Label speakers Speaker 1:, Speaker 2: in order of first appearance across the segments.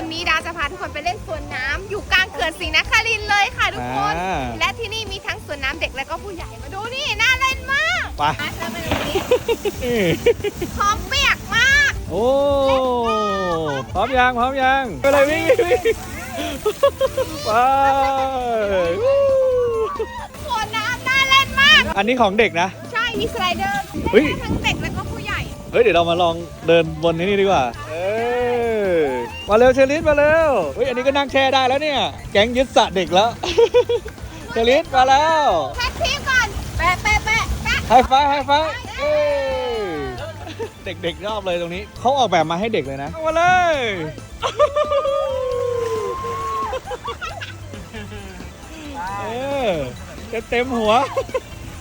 Speaker 1: วันนี้ดาจะพาทุกคนไปเล่นสวนน้ำอยู่กลางเขื่อนศรีนครินทร์เลยค่ะทุกคน
Speaker 2: อ่า
Speaker 1: และที่นี่มีทั้งสวนน้ำเด็กและก็ผู้ใหญ่มาดูนี่น่าเล่นมาก
Speaker 2: ไป
Speaker 1: มาเธอมาดูนี่พร้อมเปียกมาก
Speaker 2: โอ้พร้อมยังพร้อมยังไปเลยวิ่งวิ่งไปวู้
Speaker 1: สวนน้ำน่าเล่นมาก
Speaker 2: อันนี้ของเด็กนะ
Speaker 1: ใช่มีสไลเดอร์
Speaker 2: เฮ้ย
Speaker 1: เล่นได้ทั้งเด็กและก็ผู้ใหญ่
Speaker 2: เฮ้ยเดี๋ยวเรามาลองเดินบนที่นี่ดีกว่าเออ มาเร็วเชลิสมาเร็วเฮ้ยอันนี้ก็นั่งแช่ได้แล้วเนี่ย แก๊งยึดสระเด็กแล้ว เชลิสมาแล้ว
Speaker 1: แท็กซี่ก่อนแปะแปะแปะแปะ
Speaker 2: ไฮไฟว์ไฮไฟว์เอ้ยเด็กๆชอบเลยตรงนี้เขาออกแบบมาให้เด็กเลยนะเอามาเลยเออจะเต็มหัว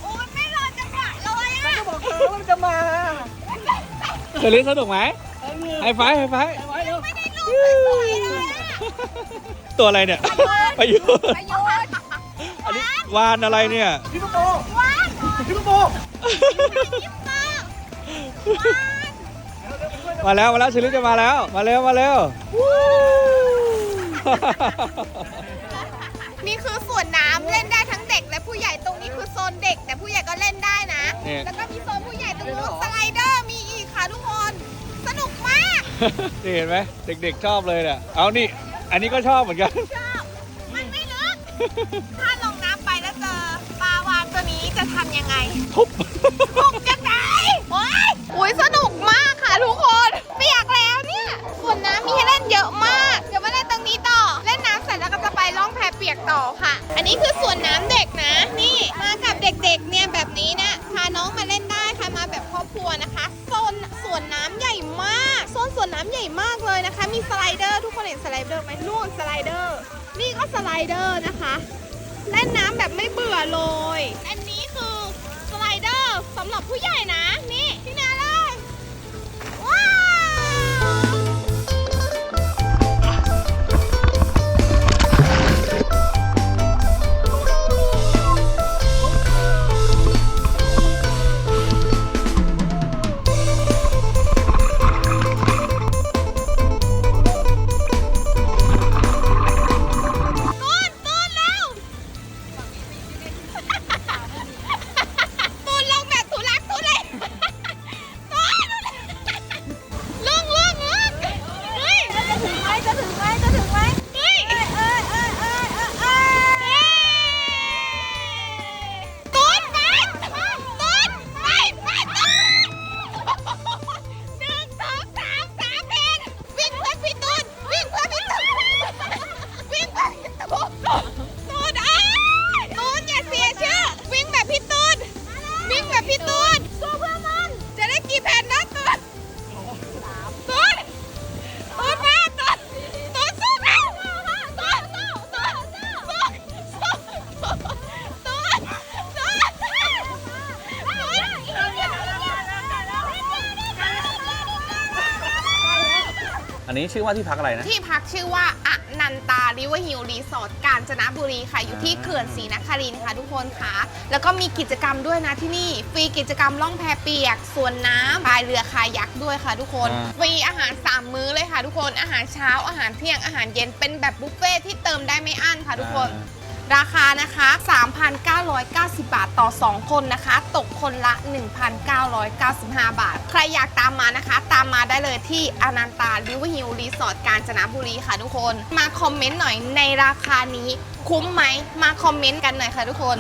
Speaker 1: โอ้ยไม่รอจังหวะเลยอะ
Speaker 3: บอกเธอว่ามันจะมา
Speaker 2: เชลิสสนุกไหมไฮไฟว์ไฮไฟ ตัวอะไรเนี่ยไปอยู่
Speaker 1: ประโยชน์
Speaker 2: อันนี้วานอะไรเนี่ย
Speaker 3: พี่ลูกโบ
Speaker 1: ว้าน
Speaker 3: พี่ลูกโบ
Speaker 1: ยิ้มมากว้าน
Speaker 2: มาแล้วมาแล้วเชลิสจะมาแล้ว มาเร็วมาเร็ว
Speaker 1: นี่คือสวนน้ำเล่นได้ทั้งเด็กและผู้ใหญ่ตรงนี้คือโซนเด็ก แต่ผู้ใหญ่ก็เล่นได้นะ
Speaker 2: เนี่ย
Speaker 1: แล้วก็มีโซนผู้ใหญ่ตรงนู้นสไลเดอร์มีอีกค่ะทุกคนสนุกมาก
Speaker 2: นี่เห็นไหมเด็กๆชอบเลยเนี่ยเอานี่ อันนี้ก็ชอบเหมือนกัน
Speaker 1: ชอบมันไม่ลึก ถ้าลงน้ำไปแล้วเจอปลาวานตัวนี้จะทำยังไง
Speaker 2: ทุบ
Speaker 1: ถูกจะไหนโอ้ยอุ้ยสนุกมากค่ะทุกคนเปียกแล้วเนี่ยสวนน้ำมีให้เล่นเยอะมาก เดี๋ยวมาเล่นตรงนี้ต่อ เล่นน้ำเสร็จแล้วก็จะไปล่องแพเปียกต่อค่ะ อันนี้คือสวนน้ำเด็กนะ นี่มากับเด็กๆเนี่ยแบบนี้นะพาน้องมาเล่นได้ค่ะ มาแบบครอบครัวนะคะ วนน้ำใหญ่มากเลยนะคะ มีสไลเดอร์ทุกคนเห็นสไลเดอร์ไหมนู่นสไลเดอร์ นี่ก็สไลเดอร์นะคะเล่นน้ำแบบไม่เบื่อเลย อันนี้คือสไลเดอร์สำหรับผู้ใหญ่นะนี่
Speaker 2: อันนี้ชื่อว่าที่พักอะไรนะ
Speaker 1: ที่พักชื่อว่าอนันตาริเวอร์ฮิลรีสอร์ทกาญจนบุรีค่ะ อยู่ที่เขื่อนศรีนครินทร์ค่ะทุกคนค่ะ แล้วก็มีกิจกรรมด้วยนะที่นี่ ฟรีกิจกรรมล่องแพเปียก สวนน้ำพายเรือคายักด้วยค่ะทุกคน
Speaker 2: อ่า
Speaker 1: ฟรีอาหาร 3 มื้อเลยค่ะทุกคน อาหารเช้า อาหารเที่ยง อาหารเย็น เป็นแบบบุฟเฟ่ที่เติมได้ไม่อั้นค่ะทุกคน ราคานะคะ 3,990 บาทต่อ 2 คนนะคะ ตกคนละ 1,995 บาท ใครอยากตามมานะคะ ตามมาได้เลยที่อนันตาลิเวอร์ฮิลรีสอร์ทกาญจนบุรีค่ะทุกคน มาคอมเมนต์หน่อยในราคานี้คุ้มไหม มาคอมเมนต์กันหน่อยค่ะทุกคน